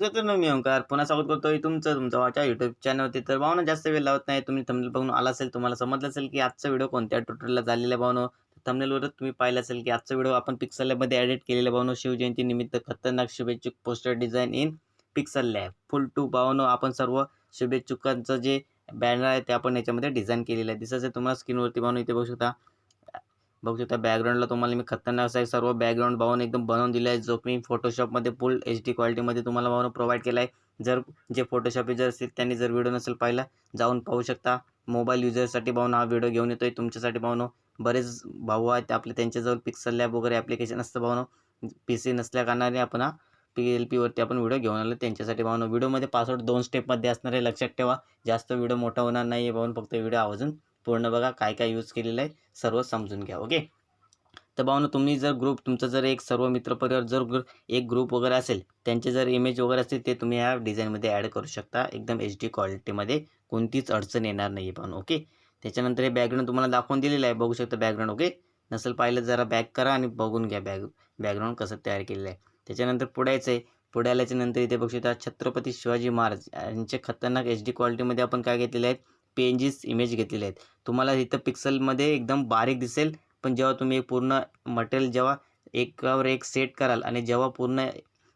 तर मी ओंकार पुन्हा स्वागत करतोय? तुमचं तुमचं माझ्या युट्यूब चॅनलवरती तर भावना जास्त वेळ लावत नाही. तुम्ही थंबनेल बघून आला असेल तुम्हाला समजलं असेल की आजचा व्हिडिओ कोणत्या टोटलला झालेला भावनो? थंबनेलवरच तुम्ही पाहिलं असेल की आजचा व्हिडिओ आपण पिक्सलमध्ये ॲडिट केलेला भावनो. शिवजयंती निमित्त खतरनाक शुभेच्छुक poster design in Pixel Lab full to भावनो आपण सर्व शुभेच्छुकांचं जे बॅनर आहे ते आपण याच्यामध्ये डिझाईन केलेलं आहे. दिसत तुम्हाला स्क्रीनवरती भावनो इथे बघू शकता. बघू शकता बॅकग्राऊंडला तुम्हाला मी खतरनाक असं सर्व बॅकग्राऊंड भावून एकदम बनवून दिलं आहे जो मी फोटोशॉपमध्ये फुल एच डी क्वालिटीमध्ये तुम्हाला भावून प्रोव्हाइड केला आहे जर जे फोटोशॉप युजर असतील त्यांनी जर व्हिडिओ नसेल पाहिला जाऊन पाहू शकता. मोबाईल युजरसाठी भावून हा व्हिडिओ घेऊन येतो आहे तुमच्यासाठी भावनो बरेच भाऊ आहेत आपले त्यांच्याजवळ पिक्सल लॅब वगैरे ॲप्लिकेशन असतं भावनो पी सी नसल्या कारणाने आपण हा पी एल पीवरती आपण व्हिडिओ घेऊन आलो. त्यांच्यासाठी भावनो व्हिडिओमध्ये पासवर्ड दोन स्टेपमध्ये असणार आहे. लक्षात ठेवा. जास्त व्हिडिओ मोठा होणार नाही आहे भाऊन. फक्त व्हिडिओ आवाजून पूर्ण बघा काय काय यूज केलेलं आहे सर्व समजून घ्या ओके तर भावना तुम्ही जर ग्रुप तुमचं जर एक सर्व मित्रपरिवार जर ग्रु एक ग्रुप वगैरे असेल त्यांचे जर इमेज वगैरे असतील ते तुम्ही ह्या डिझाईनमध्ये ॲड करू शकता. एकदम एच डी क्वालिटीमध्ये कोणतीच अडचण येणार नाही आहे पण ओके त्याच्यानंतर हे बॅकग्राऊंड तुम्हाला दाखवून दिलेलं आहे बघू शकता बॅकग्राऊंड ओके नसेल पाहिलं जरा बॅक करा आणि बघून घ्या बॅग बॅकग्राऊंड कसं तयार केलेलं आहे. त्याच्यानंतर पुढायचं आहे. पुढे आल्याच्यानंतर इथे बघू शकता छत्रपती शिवाजी महाराज यांचे खतरनाक एच डी क्वालिटीमध्ये आपण काय घेतलेले आहेत पी इमेज घेतलेले आहेत. तुम्हाला इथं पिक्सलमध्ये एकदम बारीक दिसेल पण जेव्हा तुम्ही पूर्ण मटेरियल जेव्हा एकावर एक सेट कराल आणि जेव्हा पूर्ण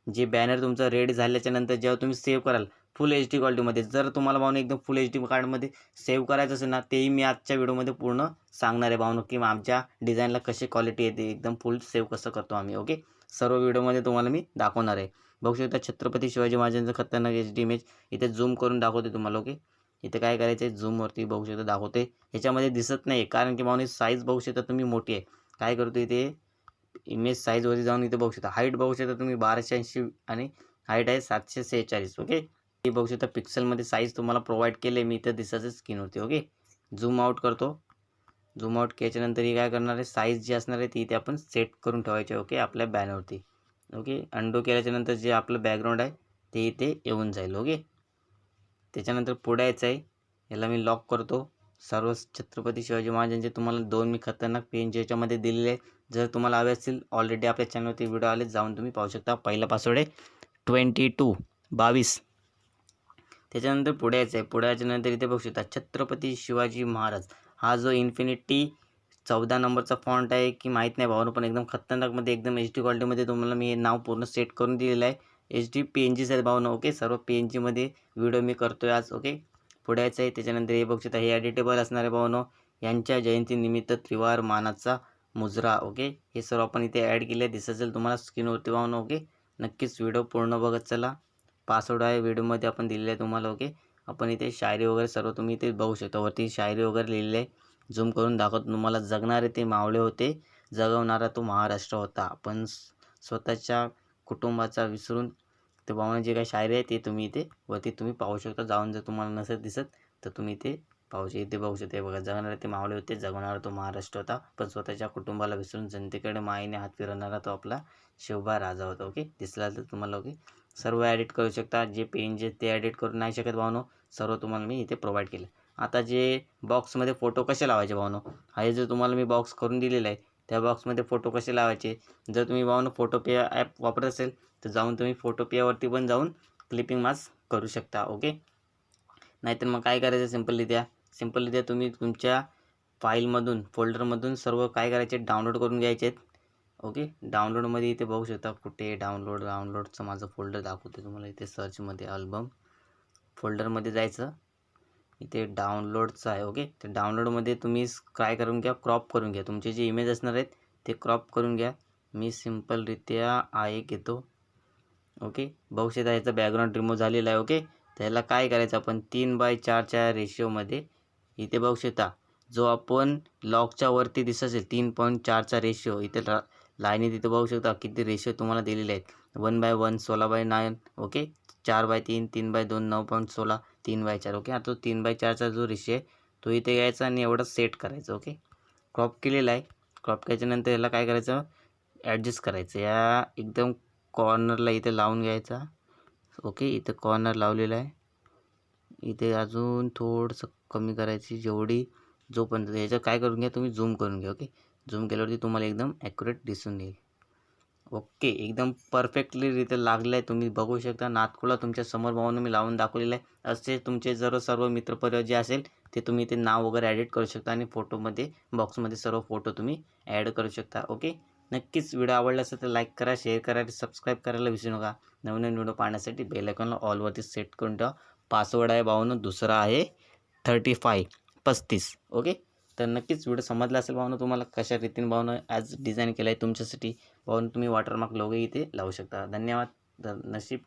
जे बॅनर तुमचं रेड झाल्याच्यानंतर जेव्हा तुम्ही सेव्ह कराल फुल एच डी क्वालिटीमध्ये जर तुम्हाला भावना एकदम फुल एच डी कार्डमध्ये सेव्ह करायचं असेल ना तेही मी आजच्या व्हिडिओमध्ये पूर्ण सांगणार आहे भावनो की आमच्या डिझाईनला कशी क्वालिटी येते एकदम फुल सेव्ह कसं करतो आम्ही ओके सर्व व्हिडिओमध्ये तुम्हाला मी दाखवणार आहे. बघू शकता छत्रपती शिवाजी महाराजांचं खतरनाक एच डी इमेज इथे झूम करून दाखवते तुम्हाला ओके इथं काय करायचं आहे झूमवरती बघू शकता दाखवते. ह्याच्यामध्ये दिसत नाही कारण की माणूस साईज बघू शकता तुम्ही मोठी आहे. काय करतो इथे इमेज साईजवरती जाऊन इथे बघू शकता. हाईट बघू शकता तुम्ही बाराशे ऐंशी आणि हाईट आहे सातशे सेहेचाळीस ओके हे बघू शकता पिक्सलमध्ये साईज तुम्हाला प्रोव्हाइड केले मी इथं दिसायचं स्क्रीनवरती ओके झूम आउट करतो. झूम आउट केल्याच्यानंतर ही काय करणार आहे? साईज जी असणार आहे ती इथे आपण सेट करून ठेवायची ओके आपल्या बॅनरवरती ओके अंडो केल्याच्यानंतर जे आपलं बॅकग्राऊंड आहे ते इथे येऊन जाईल ओके त्याच्यानंतर पुढे यायचं आहे. याला मी लॉक करतो. सर्व छत्रपती शिवाजी महाराजांचे तुम्हाला दोन मी खतरनाक पेन याच्यामध्ये दिलेले आहे जर तुम्हाला हवे असतील ऑलरेडी आपल्या चॅनलवरती व्हिडिओ आले जाऊन तुम्ही पाहू शकता. पहिला पासवर्ड आहे ट्वेंटी टू बावीस. त्याच्यानंतर पुढे यायचं आहे. पुढे याच्यानंतर इथे बघू शकता छत्रपती शिवाजी महाराज. हा जो इन्फिनिटी चौदा नंबरचा फॉन्ट आहे की माहीत नाही भावनं पण एकदम खतरनाकमध्ये एकदम एच डी क्वालिटीमध्ये तुम्हाला मी हे नाव पूर्ण सेट करून दिलेलं आहे. एच डी पी एन जीच आहेत भावना ओके सर्व पी एन जीमध्ये व्हिडिओ मी करतो आहे आज ओके पुढे यायचं आहे त्याच्यानंतर हे बघू शकता हे ॲडिटेबल असणारे भावनो यांच्या जयंतीनिमित्त त्रिवार मानाचा मुजरा ओके हे सर्व आपण इथे ॲड केले आहे दिसत असेल तुम्हाला स्क्रीनवरती भावनो ओके नक्कीच व्हिडिओ पूर्ण बघत चला. पासवर्ड आहे व्हिडिओमध्ये आपण दिलेलं आहे तुम्हाला ओके आपण इथे शायरी वगैरे सर्व तुम्ही इथे बघू शकता. वरती शायरी वगैरे लिहिलेली आहे. झूम करून दाखवतो तुम्हाला जगणारे ते मावळे होते जगवणारा तो महाराष्ट्र होता. पण स्वतःच्या कुटुंबाचा विसरून ते भावना जे काही शायरी आहे ते तुम्ही इथे वरती तुम्ही पाहू शकता. जाऊन जर तुम्हाला नसेल दिसत तर तुम्ही इथे पाहू शकता इथे पाहू शकता. बघा जगणारे ते मावळे होते. जगवणारा तो महाराष्ट्र होता. पण स्वतःच्या कुटुंबाला विसरून जनतेकडे मायेने हात फिरवणारा तो आपला शिवबा राजा होता. ओके? दिसला तर तुम्हाला ओके? सर्व ॲडिट करू शकता. जे पेन जे ते ॲडिट करू नाही शकत भावनो सर्व तुम्हाला मी इथे प्रोव्हाइड केलं. आता जे बॉक्समध्ये फोटो कसे लावायचे भावनो? हा हे जो तुम्हाला मी बॉक्स करून दिलेला आहे त्या बॉक्समध्ये फोटो कसे लावायचे? जर तुम्ही बाहून फोटो पे ॲप वापरत असेल तर जाऊन तुम्ही फोटो पण जाऊन क्लिपिंग मास्क करू शकता ओके नाहीतर मग काय करायचं सिम्पलरित्या सिम्पलरित्या तुम्ही तुमच्या फाईलमधून फोल्डरमधून सर्व काय करायचे? डाउनलोड करून घ्यायचे आहेत ओके डाउनलोडमध्ये इथे बघू शकता कुठे डाउनलोड डाउनलोडचं माझं फोल्डर दाखवते तुम्हाला इथे सर्चमध्ये अल्बम फोल्डरमध्ये जायचं. इथे डाउनलोडचं आहे ओके तर डाउनलोडमध्ये तुम्ही काय करून घ्या? क्रॉप करून घ्या. तुमचे जे इमेज असणार आहेत ते क्रॉप करून घ्या. मी सिम्पलरित्या आय घेतो ओके बघू शकता याचा बॅकग्राऊंड रिमूव्ह झालेला आहे ओके त्याला काय करायचं आपण? तीन बाय चारच्या रेशिओमध्ये इथे बघू शकता जो आपण लॉकच्या वरती दिसत असेल तीन पॉईंट चारचा रेशिओ इथे ला लाईनी तिथे बघू शकता किती रेशिओ तुम्हाला दिलेले आहेत. वन बाय वन सोळा बाय नाईन ओके? चार बाय तीन तीन बाय दोन नऊ पॉईंट सोळा तीन बाय चार ओके? आता तो तीन बाय चारचा जो रिश आहे तो इथे घ्यायचा आणि एवढा सेट करायचा ओके? क्रॉप केलेला आहे. क्रॉप केल्याच्यानंतर याला काय करायचं? ॲडजस्ट करायचं. या एकदम कॉर्नरला इथे लावून घ्यायचा. ओके? इथं कॉर्नर लावलेला आहे. इथे अजून थोडंसं कमी करायची जेवढी जोपर्यंत याचं काय करून घ्या? तुम्ही झूम करून घ्या ओके? झूम केल्यावरती तुम्हाला एकदम ॲक्युरेट दिसून येईल. ओके एकदम परफेक्टलीरित्या लागलं आहे तुम्ही बघू शकता नातकुला तुमच्यासमोर भावानं मी लावून दाखवलेलं आहे. असे तुमचे जर सर्व मित्रपरिवार जे असेल ते तुम्ही ते नाव वगैरे ॲडिट करू शकता आणि फोटोमध्ये बॉक्समध्ये सर्व फोटो तुम्ही ॲड करू शकता. ओके? नक्कीच व्हिडिओ आवडला असेल तर लाईक करा शेअर करा आणि सबस्क्राईब करायला विसरू नका. नवीन नवीन व्हिडिओ पाहण्यासाठी बेलायकॉनला ऑलवरती सेट करून ठेवा. पासवर्ड आहे भावानं दुसरा आहे थर्टी फाय पस्तीस. ओके? तर नक्कीच व्हिडिओ समजला असेल भावना तुम्हाला कशा रीतीने भावनं आज डिझाईन केलं आहे तुमच्यासाठी. भावना तुम्ही वॉटरमार्क लोगो इथे लावू शकता. धन्यवाद. ध- नशीब